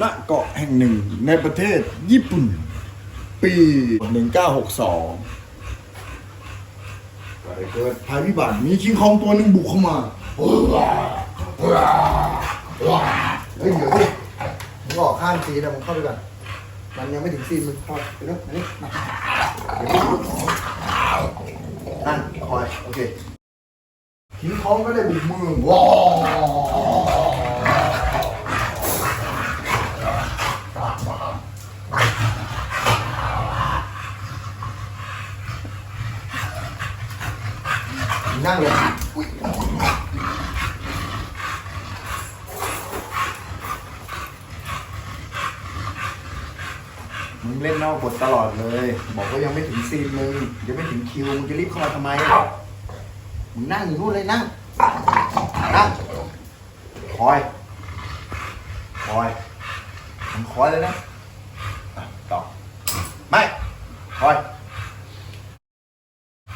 ณเกาะแห่งหนึ่งในประเทศญี่ปุ่น ปี 1962เกิดภัยพิบัติมีคิงคองตัวหนึ่งบุกเข้ามาเฮ้ยเดี๋ยวดิมึงออกข้างซีนะมึงเข้าไปก่อนมันยังไม่ถึงซีนมึงเข้าไปแล้วนี่มาเดี๋ยวนั่นคอย โอเคคิงคองก็ได้บุกเมืองว้า นั่งเลยมึงเล่นนอกบทตลอดเลย บอกว่ายังไม่ถึงซีนมึงยังไม่ถึงคิวมึงจะรีบเข้ามาทำไมมึงนั่งอยู่นู่นเลยนั่งนั่งคอย คอยมึงคอยเลยนะต่อไม่คอย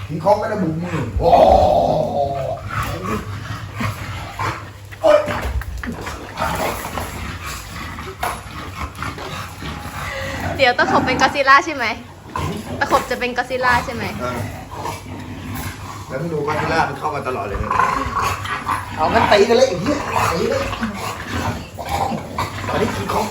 ทิ้งของไม่ได้บุกมือโอ้โอ๊ยเดี๋ยวตะขบเป็นกอดซิลล่าใช่ไหมตะขบจะเป็นกอดซิลล่าใช่ไหมอะแล้วมึงดูมาทิล่ามันเข้ามาตลอดเลยนะเอามันตีกันเลยไอีกทียตีเลยอันนี้ทิ้งของ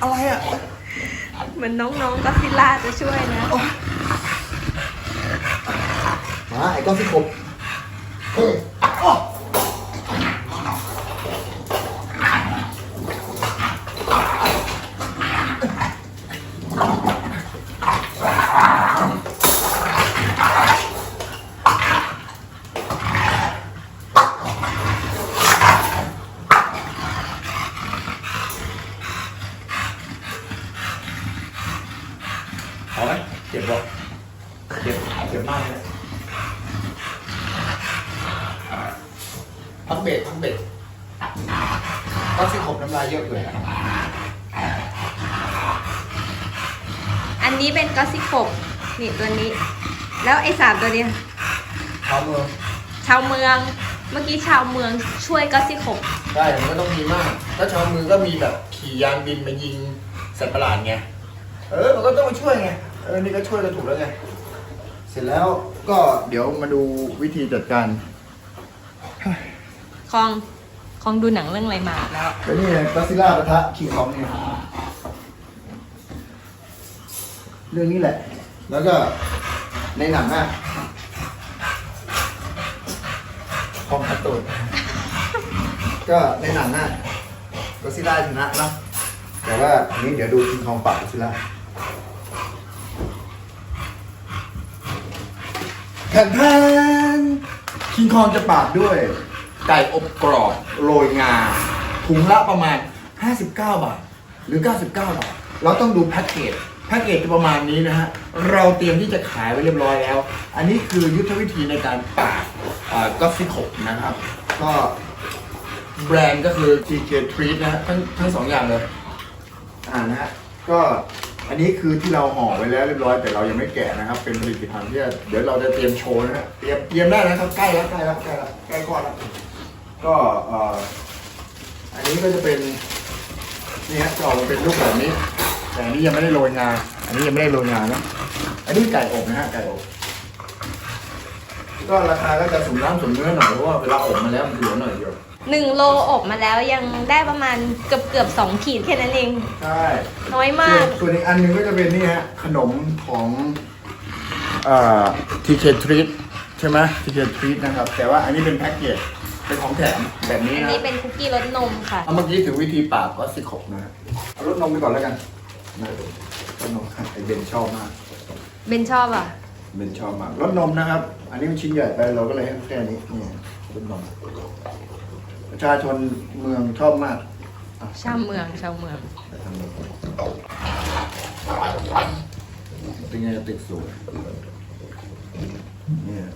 อะไรอะเหมือนน้องๆกอดซิลล่าจะช่วยนะ มาไอ้ก้อนที่ขบเฮ้ยอ้อเอาไหมเจ็บบ่เจ็บเจ็บมากเลย พักเบรกพักเบรกก็ที่ขบน้ำลายเยอะเลยอะอันนี้เป็นกอดซิขบนี่ตัวนี้ แล้วไอ้สามตัวเนี้ยเท้ามือชาวเมืองเมื่อกี้ชาวเมืองช่วยกอดซิขบได้มันก็ต้องมีมาก ถ้าชาวมือก็มีแบบขี่ยานบินมายิงสัตว์ประหลาดไง เออ มันก็ต้องมาช่วยไง เออ นี่ก็ช่วยกันถูกแล้วไง เสร็จแล้วก็เดี๋ยวมาดูวิธีจัดการ คองคองดูหนังเรื่องอะไรมาแล้ว ก็นี่ไงก็ซิล่าปะทะคิงคองนี่เรื่องนี้แหละ แล้วก็ในหนังอะคองคัตตูนก็ในหนังอะก็ซิล่าชนะนะแต่ว่าอันนี้เดี๋ยวดูคิงคองปราบก็ซิล่าแผ่นแทนคิงคองจะปราบด้วย ไก่อบกรอบโรยงาถุงละประมาณ 59 บาท หรือ 99 บาท เราต้องดูแพ็กเกจแพ็กเกจจะประมาณนี้นะฮะ เราเตรียมที่จะขายไว้เรียบร้อยแล้ว อันนี้คือยุทธวิธีในการปาบก็ซิขบนะครับ ก็แบรนด์ก็คือ TK Treat นะฮะทั้งทั้งสองอย่างเลย อ่านะฮะ ก็อันนี้คือที่เราห่อไว้แล้วเรียบร้อยแต่เรายังไม่แกะนะครับ เป็นผลิตภัณฑ์ที่เดี๋ยวเราจะเตรียมโชว์นะฮะเตรียมเตรียมได้นะครับใกล้แล้วใกล้แล้วใกล้แล้วใกล้ก่อนแล้ว ก็เอ่ออันนี้ก็จะเป็นนี่ฮะจะออกมาเป็นรูปแบบนี้ แต่อันนี้ยังไม่ได้โรยงา อันนี้ยังไม่ได้โรยงานะอันนี้ไก่อบนะฮะไก่อบก็ราคาก็จะสูงน้ำสูงเนื้อหน่อยเพราะว่าเวลาอบมาแล้วมันเหลือหน่อยเดียวหนึ่งโลอบมาแล้วยังได้ประมาณเกือบเกือบสองขีดแค่นั้นเอง ใช่น้อยมาส่วกนส่วนอีกอันหนึงก็จะเป็นนี่ฮะขนมของเอ่อ TK Treat ใช่ไหม TK Treat นะครับ แต่ว่าอันนี้เป็นแพ็กเกจ เป็นของแถมแบบนี้อันนะนี้เป็นคุกกี้รสนมค่ะ เอาเมื่อกี้ถึงวิธีปราบก็สิขบนะฮะเอารถนมไปก่อนแล้วกันนะรถนมไอเบนชอบมากเบนชอบอะ เบนชอบมากรถนมนะครับ อันนี้มันชิ้นใหญ่ไปเราก็เลยให้แค่นี้นี่รถนมประชาชนเมืองชอบมากอะชาวเมือง ชาวเมือง ไปทำเลยเป็นไงติดสูงเนี่ย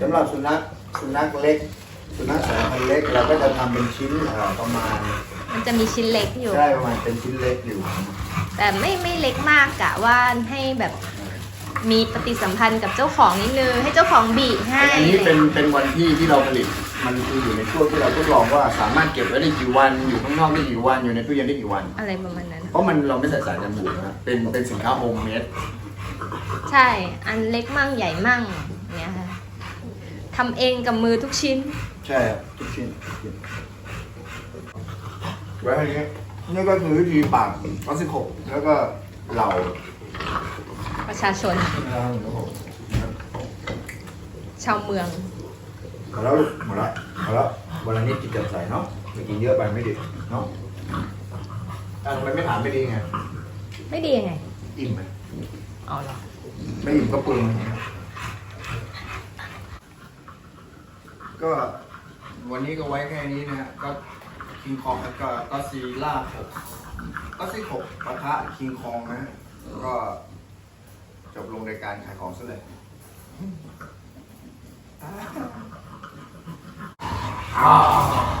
สำหรับสุนัขสุนัขเล็ก สุนัขสายพันธุ์เล็กเราก็จะทำเป็นชิ้นเอ่อประมาณมันจะมีชิ้นเล็กอยู่ ใช่ประมาณเป็นชิ้นเล็กอยู่ แต่ไม่ไม่เล็กมากกะว่าให้แบบมีปฏิสัมพันธ์กับเจ้าของนิดนึงให้เจ้าของบีให้อันนี้เป็นเป็นวันที่ที่เราผลิต มันคืออยู่ในช่วงที่เราทดลองว่าสามารถเก็บไว้ได้กี่วันอยู่ข้างนอกได้กี่วันอยู่ในตู้เย็นได้กี่วัน อะไรประมาณนั้น เพราะมันเราไม่ใส่สารกันบูดนะเป็นเป็นสินค้าโฮมเมดใช่ อันเล็กมั่งใหญ่มั่งเนี่ยค่ะ ทำเองกับมือทุกชิ้น ใช่ครับทุกชิ้นทุกชิ้นไว้อย่างนี้นี่ก็คือวิธีปากออกซิโคแล้วก็เหล่าประชาชนนะครับผมชาวเมือง หมดแล้วลูกหมดแล้วหมดแล้ววันละนิดจิตจำใส่เนาะไม่กินเยอะไปไม่ดีเนาะอะทำไมไม่ถามไม่ดีไง ไม่ดียังไงอิ่มไหมอ๋อเหรอไม่อิ่มก็ปรุง ก็วันนี้ก็ไว้แค่นี้นะฮะก็คิงคองแล้วก็ก็ซีล่าหกก็ซีหกปะทะคิงคองนะฮะก็จบลงในการขายของซะเลยอ้าว